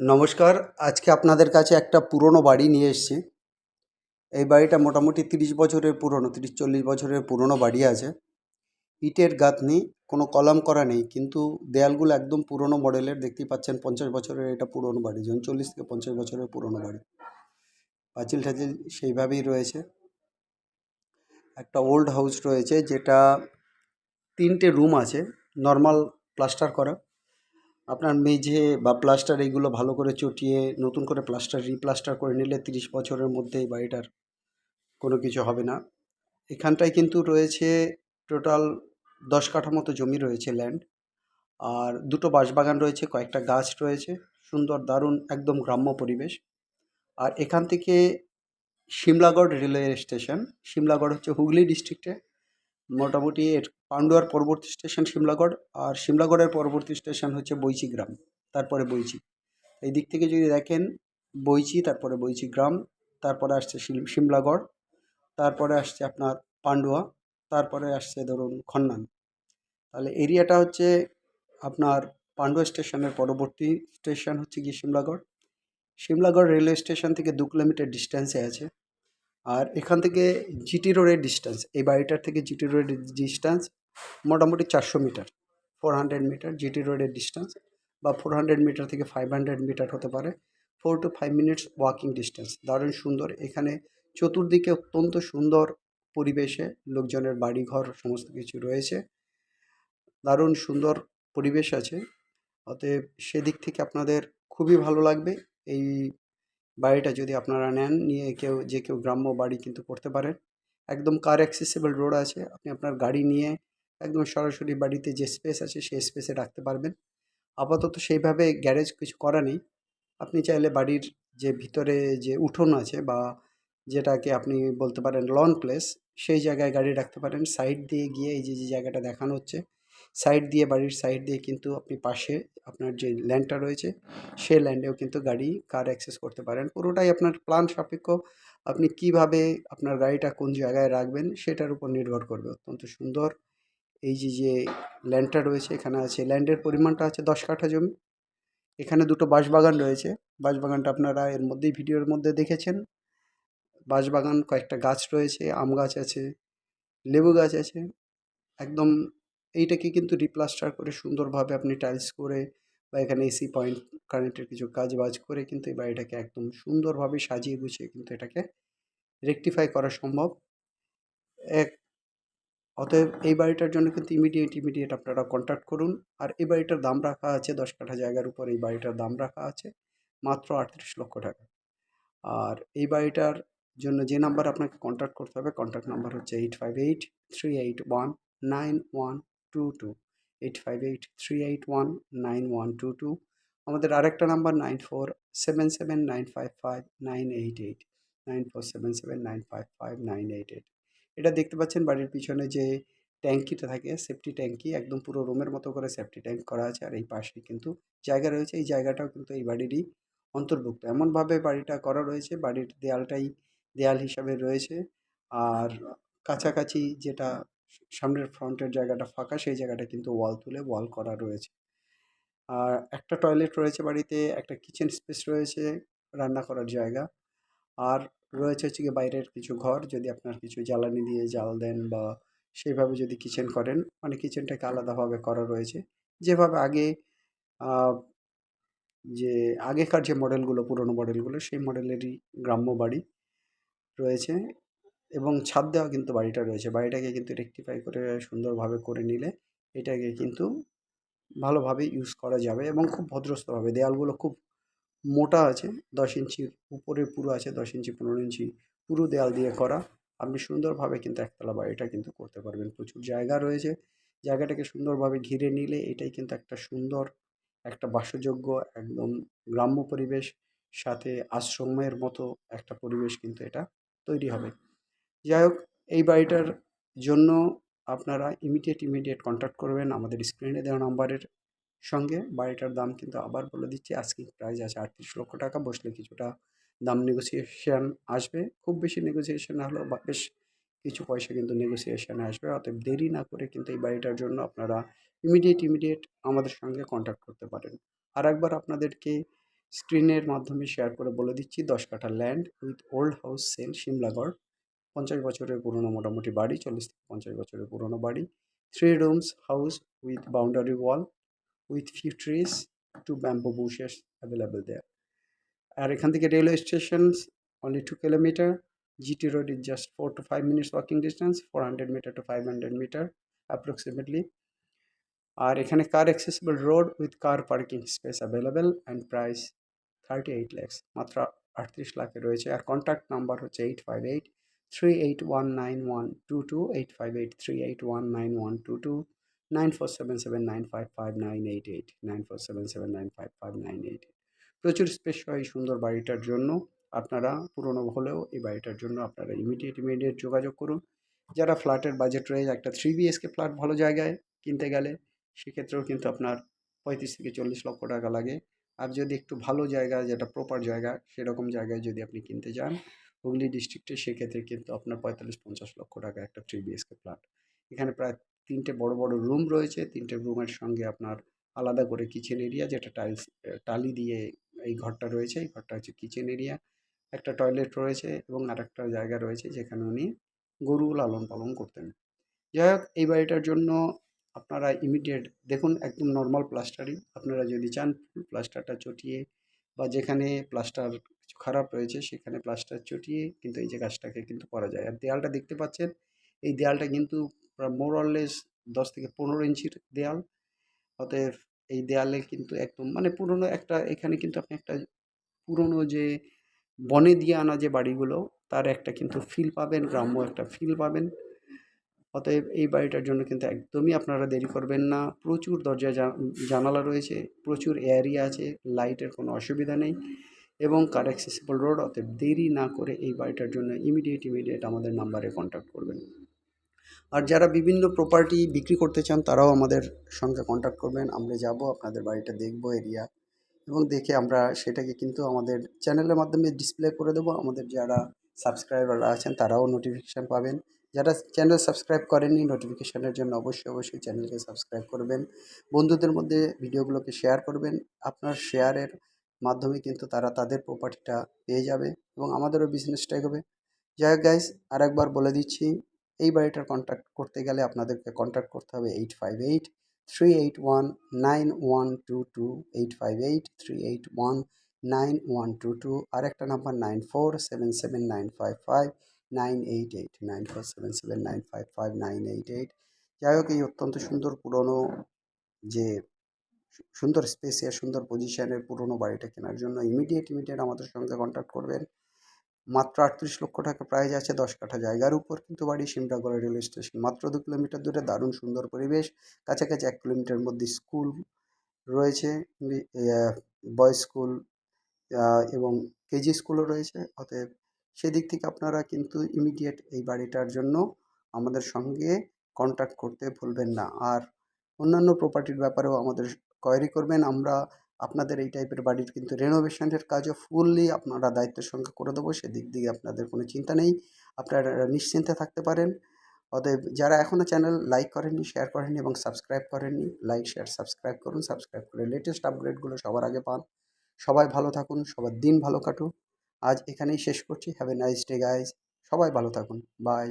নমস্কার, আজকে আপনাদের কাছে একটা পুরনো বাড়ি নিয়ে এসেছি। এই বাড়িটা মোটামুটি তিরিশ বছরের পুরনো, তিরিশ চল্লিশ বছরের পুরনো বাড়ি আছে। ইটের গাঁথনি, কোনো কলাম করা নেই, কিন্তু দেয়ালগুলো একদম পুরনো মডেলের, দেখতেই পাচ্ছেন পঞ্চাশ বছরের এটা পুরনো বাড়ি যেমন চল্লিশ থেকে পঞ্চাশ বছরের পুরনো বাড়ি। পাঁচিল ঠাচিল সেইভাবেই রয়েছে। একটা ওল্ড হাউস রয়েছে, যেটা তিনটে রুম আছে, নর্মাল প্লাস্টার করা। আপনার মেঝে বা প্লাস্টার এইগুলো ভালো করে চটিয়ে, নতুন করে প্লাস্টার রিপ্লাস্টার করে নিলে তিরিশ বছরের মধ্যে এই বাড়িটার কোনো কিছু হবে না। এখানটায় কিন্তু রয়েছে টোটাল দশ কাঠা মতো জমি রয়েছে ল্যান্ড আর দুটো বাঁশবাগান রয়েছে, কয়েকটা গাছ রয়েছে, সুন্দর, দারুণ, একদম গ্রাম্য পরিবেশ। আর এখান থেকে সিমলাগড় রেলওয়ে স্টেশন সিমলাগড় হচ্ছে হুগলি ডিস্ট্রিক্টে মোটামুটি এর পান্ডুয়ার পরবর্তী স্টেশন শিমলাগড় আর শিমলাগড়ের পরবর্তী স্টেশন হচ্ছে বইচি গ্রাম, তারপরে বইচি এই দিক থেকে যদি দেখেন, বৈচি, তারপরে বইচি গ্রাম, তারপরে আসছে শিমলাগড়, তারপরে আসছে আপনার পান্ডুয়া, তারপরে আসছে ধরুন খন্নান। তাহলে এরিয়াটা হচ্ছে আপনার পান্ডুয়া স্টেশনের পরবর্তী স্টেশন হচ্ছে গিয়ে শিমলাগড়। শিমলাগড় রেলওয়ে স্টেশন থেকে দু কিলোমিটার ডিস্টেন্সে আছে। আর এখান থেকে জিটি রোডের ডিস্টেন্স এই বাড়িটার থেকে জিটি রোডের ডিস্টেন্স মোটামুটি চারশো metre four hundred metre GT রোডের ডিস্টেন্স বা ফোর হান্ড্রেড মিটার থেকে ফাইভ হান্ড্রেড মিটার হতে পারে। Four to five minutes walking distance দারুণ সুন্দর। এখানে চতুর্দিকে অত্যন্ত সুন্দর পরিবেশে লোকজনের বাড়িঘর সমস্ত কিছু রয়েছে। দারুণ সুন্দর পরিবেশ আছে। অতএব সেদিক থেকে আপনাদের খুবই ভালো লাগবে। এই বাড়িটা যদি আপনারা নেন, নিয়ে কেউ, যে কেউ গ্রাম্য বাড়ি কিন্তু করতে পারেন। একদম কার অ্যাক্সেসেবল রোড আছে, আপনি আপনার গাড়ি নিয়ে একদম সরাসরি বাড়িতে যে স্পেস আছে, সেই স্পেসে রাখতে পারবেন। আপাতত সেইভাবে গ্যারেজ কিছু করা নেই। আপনি চাইলে বাড়ির যে ভিতরে যে উঠোন আছে বা যেটাকে আপনি বলতে পারেন লন প্লেস সেই জায়গায় গাড়ি রাখতে পারেন। সাইড দিয়ে গিয়ে এই যে যে জায়গাটা দেখানো হচ্ছে সাইড দিয়ে, বাড়ির সাইড দিয়ে কিন্তু আপনি পাশে আপনার যে ল্যান্ডটা রয়েছে, সেই ল্যান্ডেও কিন্তু গাড়ি কার অ্যাক্সেস করতে পারেন। পুরোটাই আপনার প্ল্যান সাপেক্ষ। আপনি কীভাবে আপনার গাড়িটা কোন জায়গায় রাখবেন, সেটার উপর নির্ভর করবে। অত্যন্ত সুন্দর। এই যে যে ল্যান্ডটা রয়েছে, এখানে আছে, ল্যান্ডের পরিমাণটা আছে দশ কাঠা জমি। এখানে দুটো বাঁশবাগান রয়েছে। বাঁশবাগানটা আপনারা এর মধ্যেই, ভিডিওর মধ্যে দেখেছেন। বাঁশবাগান, কয়েকটা গাছ রয়েছে, আম গাছ আছে, লেবু গাছ আছে। একদম এইটাকে কিন্তু রিপ্লাস্টার করে সুন্দরভাবে আপনি টাইলস করে বা এখানে এসি পয়েন্ট কারেন্টের কিছু কাজ বাজ করে কিন্তু এই বাড়িটাকে একদম সুন্দরভাবে সাজিয়ে গুছিয়ে কিন্তু এটাকে রেকটিফাই করা সম্ভব। এক, অতএব এই বাড়িটার জন্য কিন্তু ইমিডিয়েট ইমিডিয়েট আপনারা কন্ট্যাক্ট করুন। আর এই বাড়িটার দাম রাখা আছে দশ কাঠা জায়গার উপর এই বাড়িটার দাম রাখা আছে মাত্র আটত্রিশ লক্ষ টাকা। আর এই বাড়িটার জন্য যে নাম্বার আপনাকে কন্ট্যাক্ট করতে হবে contact number eight five eight three eight one nine one two two eight five eight three eight one nine one two two two আমাদের আরেকটা number nine four seven seven nine five five nine eight eight nine four seven seven nine five five nine eight eight এটা দেখতে পাচ্ছেন বাড়ির পিছনে যে ট্যাঙ্কিটা থাকে safety ট্যাঙ্কি, একদম পুরো রুমের মতো করে সেফটি ট্যাঙ্ক করা আছে, আর এই পাশে কিন্তু জায়গা রয়েছে। এই জায়গাটাও কিন্তু এই বাড়িরই অন্তর্ভুক্ত। এমনভাবে বাড়িটা করা রয়েছে, বাড়ির দেয়ালটাই দেয়াল হিসাবে রয়েছে। আর কাছাকাছি যেটা সামনের ফ্রন্টের জায়গাটা ফাঁকা, সেই জায়গাটা কিন্তু ওয়াল তুলে ওয়াল করা রয়েছে। আর একটা টয়লেট রয়েছে বাড়িতে, একটা কিচেন স্পেস রয়েছে, রান্না করার জায়গা। আর রয়েছে হচ্ছে গিয়ে বাইরের কিছু ঘর, যদি আপনার কিছু জ্বালানি দিয়ে জাল দেন বা সেইভাবে যদি কিচেন করেন মানে কিচেনটাকে আলাদাভাবে করা রয়েছে। যেভাবে আগে যে আগেকার যে মডেলগুলো, পুরনো মডেলগুলো, সেই মডেলেরই গ্রাম্য বাড়ি রয়েছে। এবং ছাদ দেওয়া কিন্তু বাড়িটা রয়েছে। বাড়িটাকে কিন্তু রেকটিফাই করে সুন্দরভাবে করে নিলে এটাকে কিন্তু ভালোভাবে ইউজ করা যাবে এবং খুব ভদ্রস্থভাবে দেয়ালগুলো খুব মোটা আছে, দশ ইঞ্চির উপরে পুরো আছে, দশ ইঞ্চি, পনেরো ইঞ্চি পুরো দেয়াল দিয়ে করা। আপনি সুন্দরভাবে কিন্তু একতলা বাড়িটা কিন্তু করতে পারবেন। প্রচুর জায়গা রয়েছে। জায়গাটাকে সুন্দরভাবে ঘিরে নিলে এটাই কিন্তু একটা সুন্দর, একটা বাসযোগ্য, একদম গ্রাম্য পরিবেশ, সাথে আশ্রমের মতো একটা পরিবেশ কিন্তু এটা তৈরি হবে। যাই হোক, এই বাড়িটার জন্য আপনারা ইমিডিয়েট ইমিডিয়েট কন্ট্যাক্ট করবেন আমাদের স্ক্রিনে দেওয়া নাম্বারের সঙ্গে। বাড়িটার দাম কিন্তু আবার বলে দিচ্ছি আজকে প্রাইস আছে আটত্রিশ লক্ষ টাকা, বসলে কিছুটা দাম নেগোসিয়েশন আসবে। খুব বেশি নেগোসিয়েশন না হলেও বা বেশ কিছু পয়সা কিন্তু নেগোসিয়েশনে আসবে। অতএব দেরি না করে কিন্তু এই বাড়িটার জন্য আপনারা ইমিডিয়েট ইমিডিয়েট আমাদের সঙ্গে কন্ট্যাক্ট করতে পারেন। আর একবার আপনাদেরকে স্ক্রিনের মাধ্যমে শেয়ার করে বলে দিচ্ছি, দশ কাঠা land with old house sale Simlagarh পঞ্চাশ বছরের পুরনো মোটামুটি বাড়ি, চল্লিশ থেকে পঞ্চাশ বছরের পুরনো বাড়ি। Three rooms house with boundary wall with few trees two bamboo bushes available there আর এখান থেকে railway station only two kilometre GT road is just four to five minutes walking distance four hundred metre to five hundred metre approximately আর এখানে car accessible road with car parking space available and price thirty eight lakhs মাত্র আটত্রিশ লাখে রয়েছে। আর contact number eight five eight eight three eight one nine one two two eight five eight three eight one nine one two two nine four seven seven nine five five nine eight eight nine four seven seven nine five five nine eight প্রচুর space সহ এই সুন্দর বাড়িটার জন্য আপনারা, পুরনো হলেও এই বাড়িটার জন্য আপনারা ইমিডিয়েট ইমিডিয়েট যোগাযোগ করুন। যারা ফ্ল্যাটের বাজেট রয়েছে, একটা থ্রি বিএসকে ফ্ল্যাট ভালো জায়গায় কিনতে গেলে সেক্ষেত্রেও কিন্তু আপনার পঁয়ত্রিশ থেকে চল্লিশ লক্ষ টাকা লাগে। আর যদি একটু ভালো জায়গা, যেটা প্রপার জায়গা, সেরকম জায়গায় যদি আপনি কিনতে যান হুগলি ডিস্ট্রিক্টে সেক্ষেত্রে কিন্তু আপনার পঁয়তাল্লিশ পঞ্চাশ লক্ষ টাকা একটা থ্রি বিএসকে ফ্ল্যাট এখানে প্রায় তিনটে বড় বড় রুম রয়েছে। তিনটে রুমের সঙ্গে আপনার আলাদা করে কিচেন এরিয়া যেটা টাইলস টালি দিয়ে এই ঘরটা রয়েছে। এই ঘরটা হচ্ছে কিচেন এরিয়া একটা টয়লেট রয়েছে এবং আর একটা জায়গা রয়েছে যেখানে উনি গরু লালন পালন করতেন। যাই হোক, এই বাড়িটার জন্য আপনারা ইমিডিয়েট দেখুন, একদম নর্মাল প্লাস্টারই আপনারা যদি চান প্লাস্টারটা চটিয়ে বা যেখানে প্লাস্টার খারাপ রয়েছে, সেখানে প্লাস্টার চটিয়ে কিন্তু এই যে গাছটাকে কিন্তু করা যায়। আর দেয়ালটা দেখতে পাচ্ছেন, এই দেয়ালটা কিন্তু মোরলেস দশ থেকে পনেরো ইঞ্চির দেয়াল। অতএব এই দেয়ালে কিন্তু একদম মানে পুরনো একটা, এখানে কিন্তু আপনি একটা পুরনো যে বনে দিয়ে আনা যে বাড়িগুলো, তার একটা কিন্তু ফিল পাবেন, গ্রাম্য একটা ফিল পাবেন। অতএব এই বাড়িটার জন্য কিন্তু একদমই আপনারা দেরি করবেন না। প্রচুর দরজা জানালা রয়েছে, প্রচুর এরিয়া আছে লাইটের কোনো অসুবিধা নেই। এবং কার অ্যাক্সেসিবল রোড অতএব দেরি না করে এই বাড়িটার জন্য ইমিডিয়েট ইমিডিয়েট আমাদের নাম্বারে কন্ট্যাক্ট করবেন। আর যারা বিভিন্ন প্রপার্টি বিক্রি করতে চান, তারাও আমাদের সঙ্গে কন্ট্যাক্ট করবেন। আমরা যাব, আপনাদের বাড়িটা দেখব এরিয়া এবং দেখে আমরা সেটাকে কিন্তু আমাদের চ্যানেলের মাধ্যমে ডিসপ্লে করে দেবো। আমাদের যারা সাবস্ক্রাইবাররা আছেন, তারাও নোটিফিকেশান পাবেন। যারা চ্যানেল সাবস্ক্রাইব করেননি নোটিফিকেশানের জন্য অবশ্যই অবশ্যই চ্যানেলকে সাবস্ক্রাইব করবেন। বন্ধুদের মধ্যে ভিডিওগুলোকে শেয়ার করবেন। আপনার শেয়ারের মাধ্যমে কিন্তু তারা তাদের প্রপার্টিটা পেয়ে যাবে এবং আমাদেরও বিজনেসটা এগোবে যাই হোক গাইস আরেকবার বলে দিচ্ছি, এই বাড়িটার কন্ট্যাক্ট করতে গেলে আপনাদেরকে কন্ট্যাক্ট করতে হবে eight five eight three eight one nine one two two eight five eight three eight one nine one two two আর একটা number nine four seven seven nine five five nine eight eight nine four seven seven nine five five nine eight eight যাই হোক, এই অত্যন্ত সুন্দর পুরনো যে সুন্দর spacious সুন্দর পজিশনের পুরনো বাড়িটা কেনার জন্য ইমিডিয়েট ইমিডিয়েট আমাদের সঙ্গে কন্ট্যাক্ট করবেন। মাত্র আটত্রিশ লক্ষ টাকা প্রাইজ আছে, দশ কাঠা জায়গার উপর কিন্তু বাড়ি সিমরাগড় রেলওয়ে স্টেশন মাত্র দু কিলোমিটার দূরে, দারুণ সুন্দর পরিবেশ। কাছাকাছি এক কিলোমিটার মধ্যে স্কুল রয়েছে বয়েজ স্কুল এবং কেজি স্কুলও রয়েছে। অতএব সেদিক থেকে আপনারা কিন্তু ইমিডিয়েট এই বাড়িটার জন্য আমাদের সঙ্গে কন্ট্যাক্ট করতে ভুলবেন না। আর অন্যান্য প্রপার্টির ব্যাপারেও আমাদের কোয়ারি করবেন, আমরা আপনাদের এই টাইপের বাড়ির কিন্তু রেনোভেশনের কাজও ফুললি আপনারা দায়িত্বের সঙ্গে করে দেবো, সেদিক দিয়ে আপনাদের কোনো চিন্তা নেই। আপনারা নিশ্চিন্তে থাকতে পারেন। অতএব যারা এখনও চ্যানেল লাইক করেননি শেয়ার করেননি এবং সাবস্ক্রাইব করেননি লাইক শেয়ার সাবস্ক্রাইব করুন। সাবস্ক্রাইব করে লেটেস্ট আপডেটগুলো সবার আগে পান। সবাই ভালো থাকুন, সবার দিন ভালো কাটুক। আজ এখানেই শেষ করছি। Have a nice day guys সবাই ভালো থাকুন। বাই